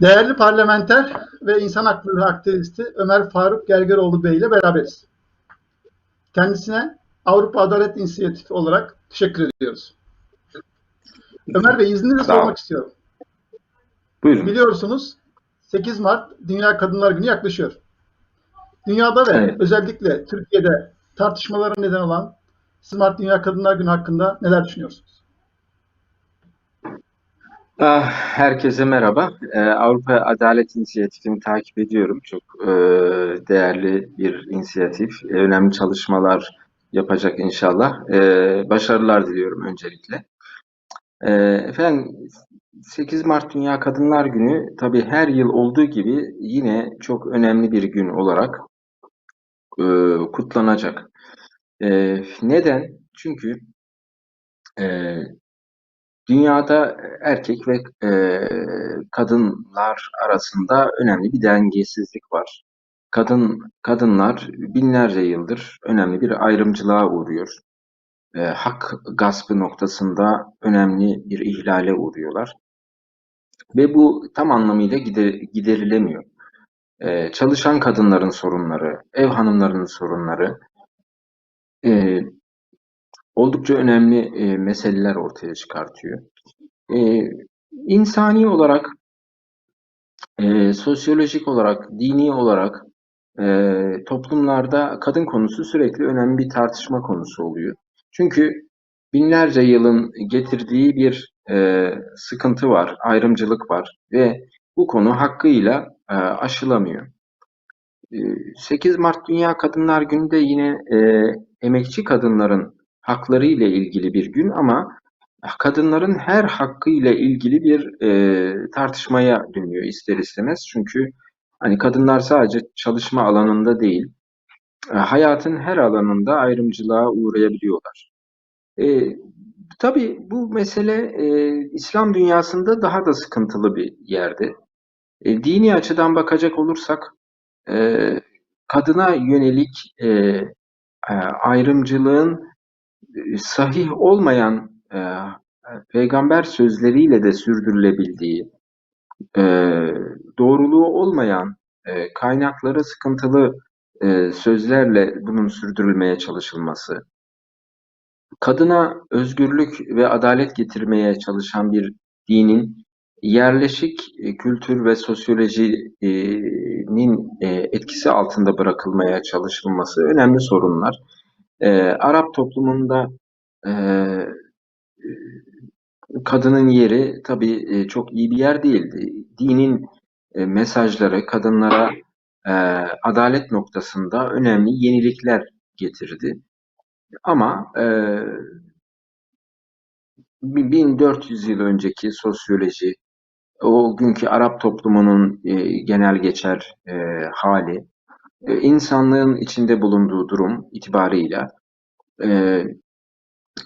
Değerli parlamenter ve insan hakları aktivisti Ömer Faruk Gergeroğlu Bey ile beraberiz. Kendisine Avrupa Adalet İnisiyatifi olarak teşekkür ediyoruz. Ömer Bey izninizle sormak istiyorum. Buyurun. Biliyorsunuz 8 Mart Dünya Kadınlar Günü yaklaşıyor. Dünyada ve Evet. özellikle Türkiye'de tartışmalara neden olan 8 Mart Dünya Kadınlar Günü hakkında neler düşünüyorsunuz? Ah, Herkese merhaba. Ee, Avrupa Adalet İnisiyatifi'ni takip ediyorum. Çok e, değerli bir inisiyatif. E, önemli çalışmalar yapacak inşallah. E, başarılar diliyorum öncelikle. Efendim 8 Mart Dünya Kadınlar Günü tabii her yıl olduğu gibi yine çok önemli bir gün olarak kutlanacak. Neden? Çünkü Dünyada erkek ve e, kadınlar arasında önemli bir dengesizlik var. Kadın kadınlar binlerce yıldır önemli bir ayrımcılığa uğruyor. E, hak gaspı noktasında önemli bir ihlale uğruyorlar. Ve bu tam anlamıyla gider- giderilemiyor. E, çalışan kadınların sorunları, ev hanımlarının sorunları e, oldukça önemli e, meseleler ortaya çıkartıyor. E, insani olarak, e, sosyolojik olarak, dini olarak e, toplumlarda kadın konusu sürekli önemli bir tartışma konusu oluyor. Çünkü binlerce yılın getirdiği bir e, sıkıntı var, ayrımcılık var ve bu konu hakkıyla e, aşılamıyor. E, 8 Mart Dünya Kadınlar Günü de yine e, emekçi kadınların hakları ile ilgili bir gün ama kadınların her hakkı ile ilgili bir e, tartışmaya dönüyor ister istemez. Çünkü hani kadınlar sadece çalışma alanında değil, e, hayatın her alanında ayrımcılığa uğrayabiliyorlar. E, tabii bu mesele e, İslam dünyasında daha da sıkıntılı bir yerde. E, dini açıdan bakacak olursak e, kadına yönelik e, e, ayrımcılığın sahih olmayan e, peygamber sözleriyle de sürdürülebildiği, e, doğruluğu olmayan e, kaynakları sıkıntılı e, sözlerle bunun sürdürülmeye çalışılması, kadına özgürlük ve adalet getirmeye çalışan bir dinin yerleşik e, kültür ve sosyolojinin e, etkisi altında bırakılmaya çalışılması önemli sorunlar. E, Arap toplumunda e, kadının yeri tabii e, çok iyi bir yer değildi. Dinin e, mesajları kadınlara e, adalet noktasında önemli yenilikler getirdi. Ama e, 1400 yıl önceki sosyoloji, o günkü Arap toplumunun e, genel geçer e, hali, e, insanlığın içinde bulunduğu durum itibarıyla e,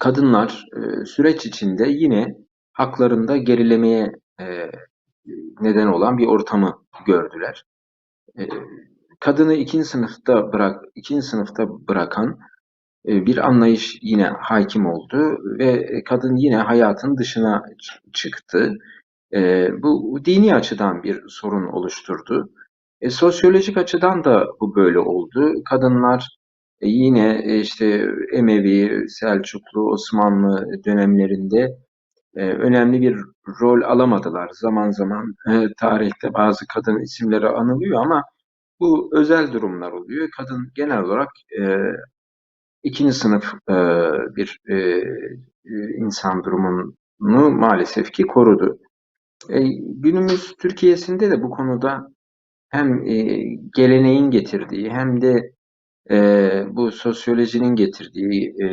kadınlar e, süreç içinde yine haklarında gerilemeye e, neden olan bir ortamı gördüler. E, kadını ikinci sınıfta bırak ikinci sınıfta bırakan e, bir anlayış yine hakim oldu ve kadın yine hayatın dışına çıktı. E, bu dini açıdan bir sorun oluşturdu. E, sosyolojik açıdan da bu böyle oldu. Kadınlar e, yine e, işte Emevi, Selçuklu, Osmanlı dönemlerinde e, önemli bir rol alamadılar. Zaman zaman tarihte bazı kadın isimleri anılıyor ama bu özel durumlar oluyor. Kadın genel olarak ikinci sınıf bir insan durumunu maalesef ki korudu. Günümüz Türkiye'sinde de bu konuda hem e, geleneğin getirdiği hem de e, bu sosyolojinin getirdiği e,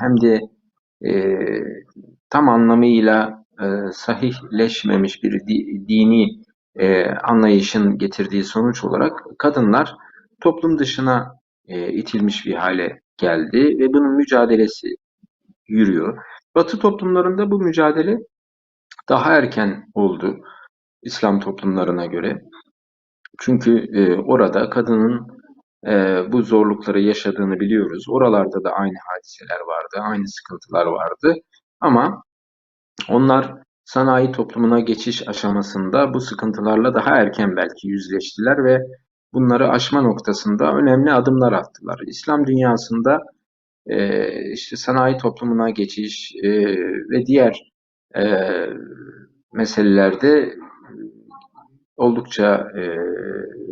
hem de e, tam anlamıyla e, sahihleşmemiş bir di- dini e, anlayışın getirdiği sonuç olarak kadınlar toplum dışına e, itilmiş bir hale geldi ve bunun mücadelesi yürüyor. Batı toplumlarında bu mücadele daha erken oldu İslam toplumlarına göre. Çünkü e, orada kadının e, bu zorlukları yaşadığını biliyoruz. Oralarda da aynı hadiseler vardı, aynı sıkıntılar vardı. Ama onlar sanayi toplumuna geçiş aşamasında bu sıkıntılarla daha erken belki yüzleştiler ve bunları aşma noktasında önemli adımlar attılar. İslam dünyasında e, işte sanayi toplumuna geçiş e, ve diğer e, meselelerde oldukça e,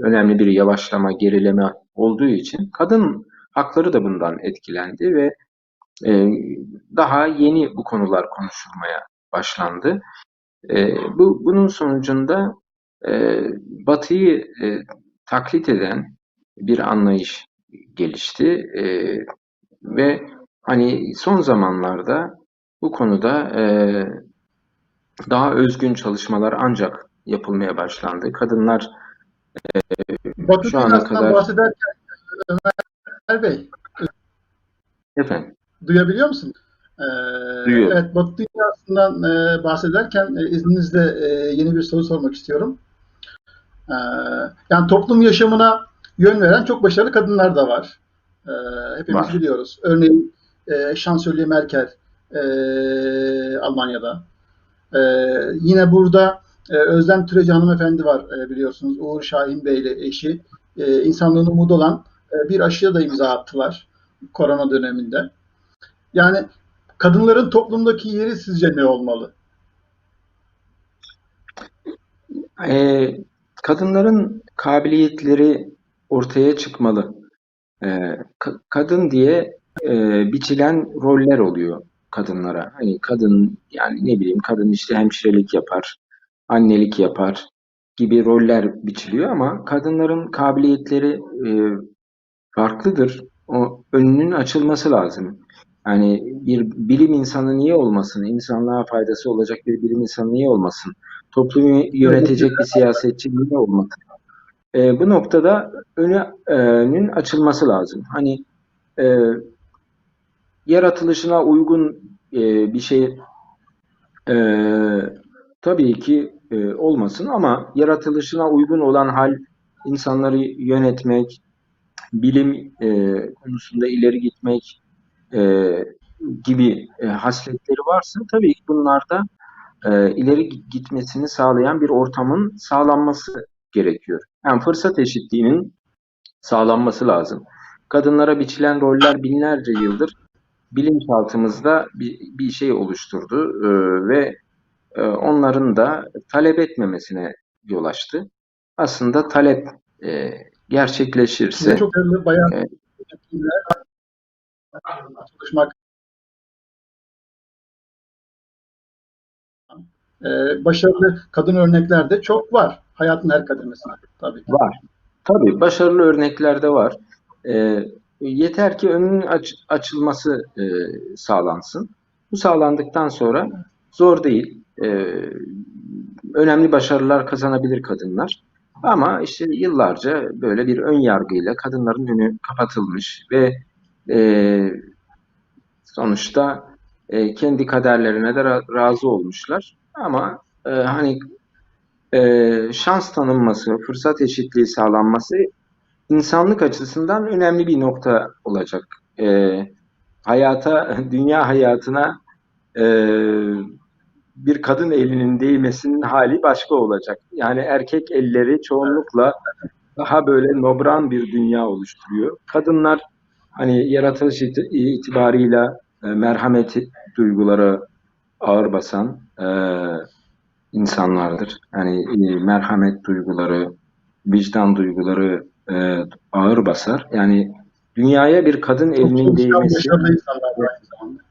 önemli bir yavaşlama, gerileme olduğu için kadın hakları da bundan etkilendi ve e, daha yeni bu konular konuşulmaya başlandı. E, bu bunun sonucunda e, Batı'yı e, taklit eden bir anlayış gelişti e, ve hani son zamanlarda bu konuda e, daha özgün çalışmalar ancak yapılmaya başlandı. Kadınlar Batı Şu ana kadar- bahsederken Ömer Bey efendim duyabiliyor musun? Ee, Duyuyorum. Evet, Batı dünyasından e, bahsederken e, izninizle e, yeni bir soru sormak istiyorum. Ee, yani toplum yaşamına yön veren çok başarılı kadınlar da var. Ee, hepimiz Var. biliyoruz. Örneğin e, Şansölye Merkel e, Almanya'da. E, yine burada e, Özlem Türeci hanımefendi var e, biliyorsunuz. Uğur Şahin Bey ile eşi. E, insanlığın umudu olan e, bir aşıya da imza attılar korona döneminde. Yani kadınların toplumdaki yeri sizce ne olmalı? e, kadınların kabiliyetleri ortaya çıkmalı. E, ka- kadın diye e, biçilen roller oluyor kadınlara. Hani kadın yani ne bileyim kadın işte hemşirelik yapar, annelik yapar gibi roller biçiliyor ama kadınların kabiliyetleri e, farklıdır. O önünün açılması lazım. Yani bir bilim insanı niye olmasın? İnsanlığa faydası olacak bir bilim insanı niye olmasın? Toplumu yönetecek bir siyasetçi niye olmasın? E, bu noktada önünün açılması lazım. Hani e, yaratılışına uygun e, bir şey e, tabii ki e, olmasın ama yaratılışına uygun olan hal insanları yönetmek, bilim e, konusunda ileri gitmek e, gibi e, hasletleri varsa tabii ki bunlarda e, ileri gitmesini sağlayan bir ortamın sağlanması gerekiyor. Yani fırsat eşitliğinin sağlanması lazım. Kadınlara biçilen roller binlerce yıldır bilinçaltımızda bir, bir şey oluşturdu e, ve e, onların da talep etmemesine yol açtı. Aslında talep e, gerçekleşirse çok değerli bayan çalışmak Ee, başarılı kadın örnekler de çok var. Hayatın her kademesinde tabii. Var. Tabii başarılı örnekler de var. E, yeter ki önünün aç- açılması e, sağlansın. Bu sağlandıktan sonra zor değil. E, önemli başarılar kazanabilir kadınlar. Ama işte yıllarca böyle bir ön yargıyla kadınların önü kapatılmış ve e, sonuçta e, kendi kaderlerine de ra- razı olmuşlar. Ama e, hani e, şans tanınması, fırsat eşitliği sağlanması insanlık açısından önemli bir nokta olacak. E, hayata, dünya hayatına e, bir kadın elinin değmesinin hali başka olacak. Yani erkek elleri çoğunlukla daha böyle nobran bir dünya oluşturuyor. Kadınlar hani yaratılış iti- itibarıyla e, merhamet duyguları ağır basan e, insanlardır. Yani e, merhamet duyguları, vicdan duyguları e, ağır basar. Yani dünyaya bir kadın elinin değmesi insanlar aynı zamanda.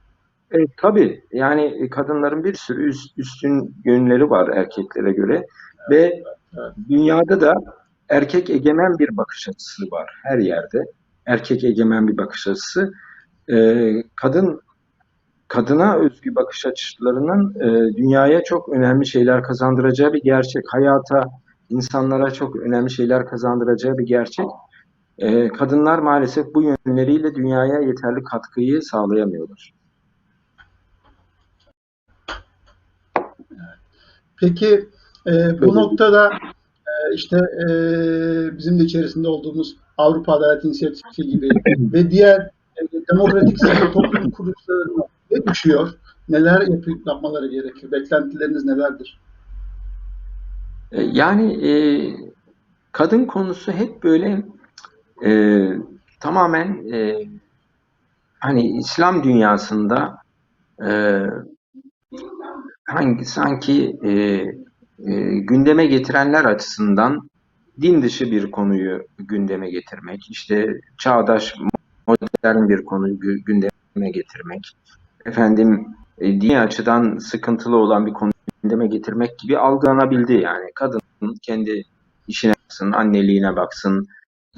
E, tabii yani kadınların bir sürü üst- üstün yönleri var erkeklere göre ve dünyada da erkek egemen bir bakış açısı var her yerde. Erkek egemen bir bakış açısı. E, kadın kadına özgü bakış açılarının e, dünyaya çok önemli şeyler kazandıracağı bir gerçek. Hayata, insanlara çok önemli şeyler kazandıracağı bir gerçek. E, kadınlar maalesef bu yönleriyle dünyaya yeterli katkıyı sağlayamıyorlar. Peki e, bu noktada e, işte e, bizim de içerisinde olduğumuz Avrupa Adalet İnisiyatifi gibi ve diğer e, demokratik toplum kuruluşlarına ne düşüyor? neler yapıp yapmaları gerekiyor? Beklentileriniz nelerdir? E, Yani e, kadın konusu hep böyle e, tamamen e, hani İslam dünyasında e, hangi sanki e, e, gündeme getirenler açısından din dışı bir konuyu gündeme getirmek, işte çağdaş modern bir konuyu gü- gündeme getirmek, efendim e, dini açıdan sıkıntılı olan bir konuyu gündeme getirmek gibi algılanabildi yani. Kadın kendi işine baksın, anneliğine baksın,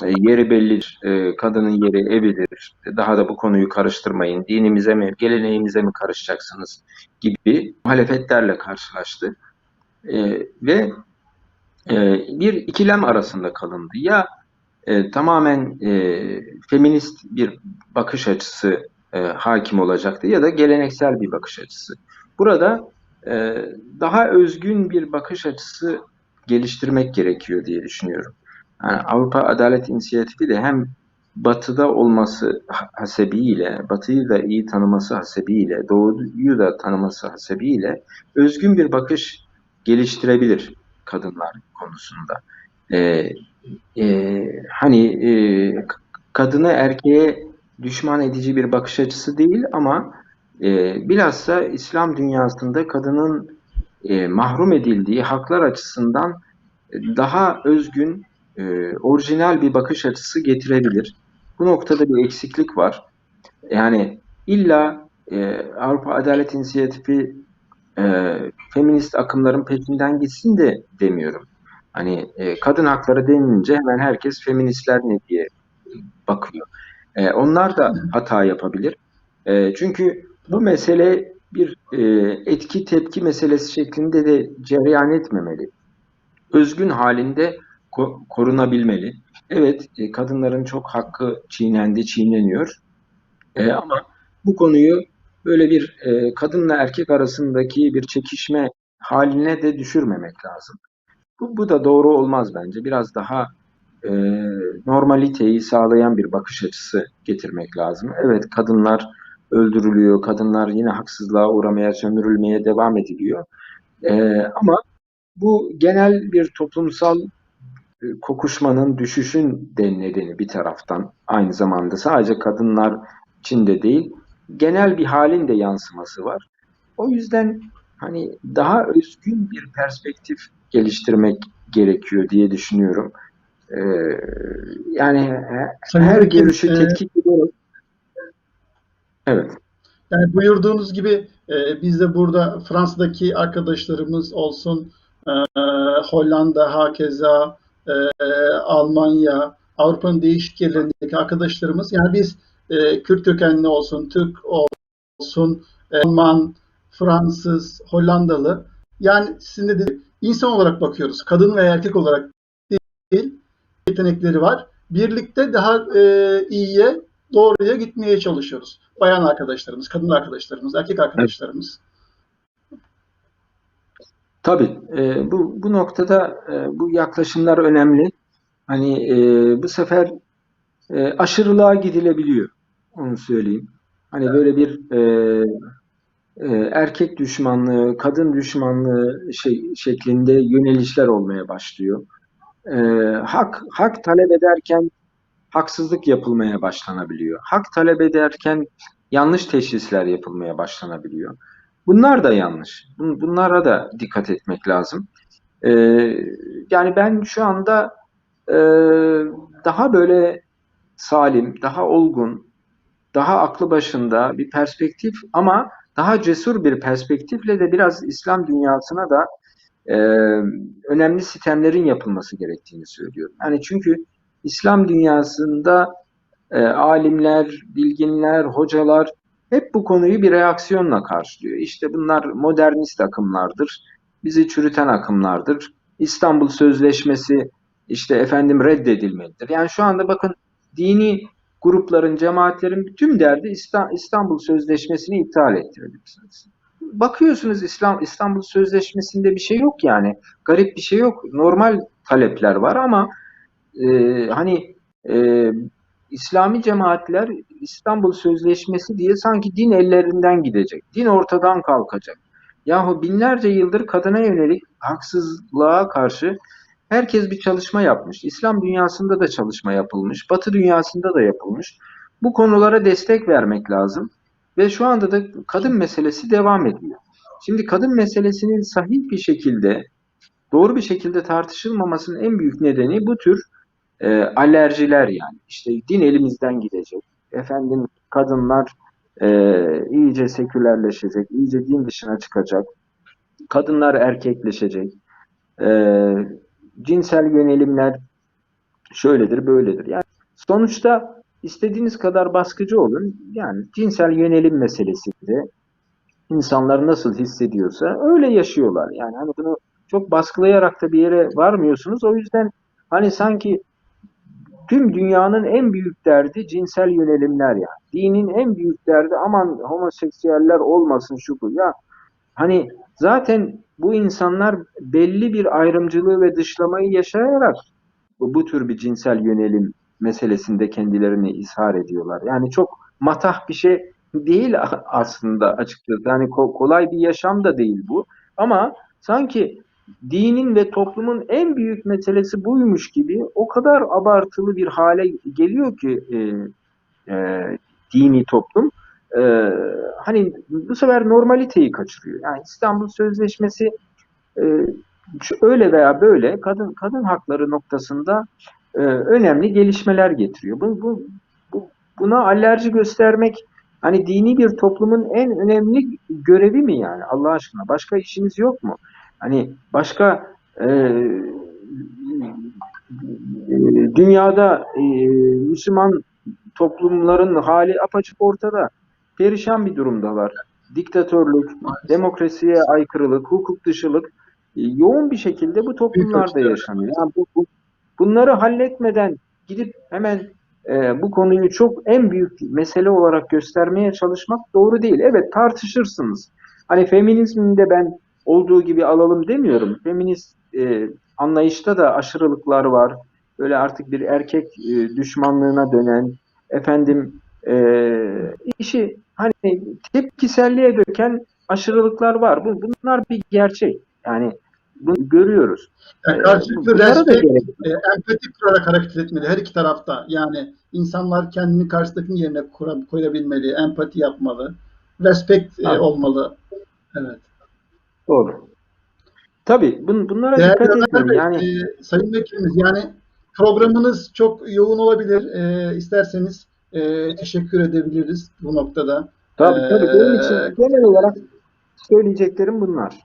yeri bellidir, e, kadının yeri evidir, daha da bu konuyu karıştırmayın, dinimize mi, geleneğimize mi karışacaksınız gibi muhalefetlerle karşılaştı. E, ve e, bir ikilem arasında kalındı. Ya e, tamamen e, feminist bir bakış açısı e, hakim olacaktı ya da geleneksel bir bakış açısı. Burada e, daha özgün bir bakış açısı geliştirmek gerekiyor diye düşünüyorum. Yani Avrupa Adalet İnisiyatifi de hem batıda olması hasebiyle, batıyı da iyi tanıması hasebiyle, doğuyu da tanıması hasebiyle özgün bir bakış geliştirebilir kadınlar konusunda. Ee, e, hani e, kadını erkeğe düşman edici bir bakış açısı değil ama e, bilhassa İslam dünyasında kadının e, mahrum edildiği haklar açısından daha özgün, e, orijinal bir bakış açısı getirebilir. Bu noktada bir eksiklik var. Yani illa e, Avrupa Adalet İnisiyatifi e, feminist akımların peşinden gitsin de demiyorum. Hani e, kadın hakları denilince hemen herkes feministler ne diye bakıyor. E, onlar da hata yapabilir. E, çünkü bu mesele bir e, etki tepki meselesi şeklinde de cereyan etmemeli. Özgün halinde ko- korunabilmeli. Evet, e, kadınların çok hakkı çiğnendi, çiğneniyor. E, ama bu konuyu böyle bir e, kadınla erkek arasındaki bir çekişme haline de düşürmemek lazım. Bu, bu da doğru olmaz bence. Biraz daha normaliteyi sağlayan bir bakış açısı getirmek lazım. Evet kadınlar öldürülüyor, kadınlar yine haksızlığa uğramaya, sömürülmeye devam ediliyor. Ama bu genel bir toplumsal kokuşmanın, düşüşün de nedeni bir taraftan aynı zamanda sadece kadınlar için de değil, genel bir halin de yansıması var. O yüzden hani daha özgün bir perspektif geliştirmek gerekiyor diye düşünüyorum. Ee, yani Sayın her Vekilim, görüşü e, tetkik ediyoruz. Evet. Yani buyurduğunuz gibi e, biz de burada Fransa'daki arkadaşlarımız olsun, e, Hollanda, hakeza, e, Almanya, Avrupa'nın değişik yerlerindeki arkadaşlarımız, yani biz e, Kürt kökenli olsun, Türk olsun, e, Alman, Fransız, Hollandalı, yani sizin de dediğiniz, insan olarak bakıyoruz. Kadın ve erkek olarak değil, yetenekleri var. Birlikte daha e, iyiye, doğruya gitmeye çalışıyoruz. Bayan arkadaşlarımız, kadın arkadaşlarımız, erkek arkadaşlarımız. Tabii e, bu bu noktada e, bu yaklaşımlar önemli. Hani e, bu sefer e, aşırılığa gidilebiliyor. Onu söyleyeyim. Hani böyle bir e, e, erkek düşmanlığı, kadın düşmanlığı şey şeklinde yönelişler olmaya başlıyor. E, hak hak talep ederken haksızlık yapılmaya başlanabiliyor. Hak talep ederken yanlış teşhisler yapılmaya başlanabiliyor. Bunlar da yanlış. Bun- Bunlara da dikkat etmek lazım. Ee, yani ben şu anda e, daha böyle salim, daha olgun, daha aklı başında bir perspektif ama daha cesur bir perspektifle de biraz İslam dünyasına da e, önemli sistemlerin yapılması gerektiğini söylüyorum. Yani çünkü İslam dünyasında e, alimler, bilginler, hocalar hep bu konuyu bir reaksiyonla karşılıyor. İşte bunlar modernist akımlardır, bizi çürüten akımlardır. İstanbul Sözleşmesi işte efendim reddedilmelidir. Yani şu anda bakın dini grupların, cemaatlerin tüm derdi İsta- İstanbul Sözleşmesi'ni iptal ettirelim. Bakıyorsunuz İslam İstanbul Sözleşmesi'nde bir şey yok yani. Garip bir şey yok. Normal talepler var ama e, hani e, İslami cemaatler İstanbul Sözleşmesi diye sanki din ellerinden gidecek. Din ortadan kalkacak. Yahu binlerce yıldır kadına yönelik haksızlığa karşı herkes bir çalışma yapmış. İslam dünyasında da çalışma yapılmış. Batı dünyasında da yapılmış. Bu konulara destek vermek lazım. Ve şu anda da kadın meselesi devam ediyor. Şimdi kadın meselesinin sahih bir şekilde, doğru bir şekilde tartışılmamasının en büyük nedeni bu tür e, alerjiler yani. İşte din elimizden gidecek. Efendim kadınlar e, iyice sekülerleşecek, iyice din dışına çıkacak. Kadınlar erkekleşecek. E, cinsel yönelimler şöyledir, böyledir. Yani sonuçta istediğiniz kadar baskıcı olun. Yani cinsel yönelim meselesi de insanlar nasıl hissediyorsa öyle yaşıyorlar. Yani hani bunu çok baskılayarak da bir yere varmıyorsunuz. O yüzden hani sanki tüm dünyanın en büyük derdi cinsel yönelimler yani. Dinin en büyük derdi aman homoseksüeller olmasın şu bu. Ya hani zaten bu insanlar belli bir ayrımcılığı ve dışlamayı yaşayarak bu, bu tür bir cinsel yönelim meselesinde kendilerini ishar ediyorlar. Yani çok matah bir şey değil aslında açıkçası. Yani ko- kolay bir yaşam da değil bu. Ama sanki dinin ve toplumun en büyük meselesi buymuş gibi o kadar abartılı bir hale geliyor ki e, e, dini toplum e, hani bu sefer normaliteyi kaçırıyor. Yani İstanbul Sözleşmesi e, öyle veya böyle kadın kadın hakları noktasında e, önemli gelişmeler getiriyor. Bu, bu, bu buna alerji göstermek hani dini bir toplumun en önemli görevi mi yani Allah aşkına? Başka işiniz yok mu? Hani başka e, e, dünyada e, Müslüman toplumların hali apaçık ortada. Perişan bir durumdalar. Diktatörlük, demokrasiye aykırılık, hukuk dışılık e, yoğun bir şekilde bu toplumlarda yaşanıyor. Yani bu, bu- bunları halletmeden gidip hemen e, bu konuyu çok en büyük mesele olarak göstermeye çalışmak doğru değil. Evet tartışırsınız. Hani feminizminde ben olduğu gibi alalım demiyorum. Feminist e, anlayışta da aşırılıklar var. Böyle artık bir erkek e, düşmanlığına dönen, efendim e, işi hani tepkiselliğe döken aşırılıklar var. Bu, bunlar bir gerçek. Yani bunu görüyoruz. Yani E, karşılıklı da respekt, e, empati kurarak hareket etmeli her iki tarafta. Yani insanlar kendini karşıdakinin yerine kura- koyabilmeli, empati yapmalı, respekt e, olmalı. Evet. Doğru. Tabii bun, bunlara Değerli dikkat. Bey, Yani e, Sayın Vekilimiz yani programınız çok yoğun olabilir. E, isterseniz e, teşekkür edebiliriz bu noktada. tabii tabii benim Ee, için genel olarak söyleyeceklerim bunlar.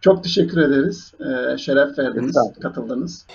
Çok teşekkür ederiz. E, şeref verdiniz, katıldınız.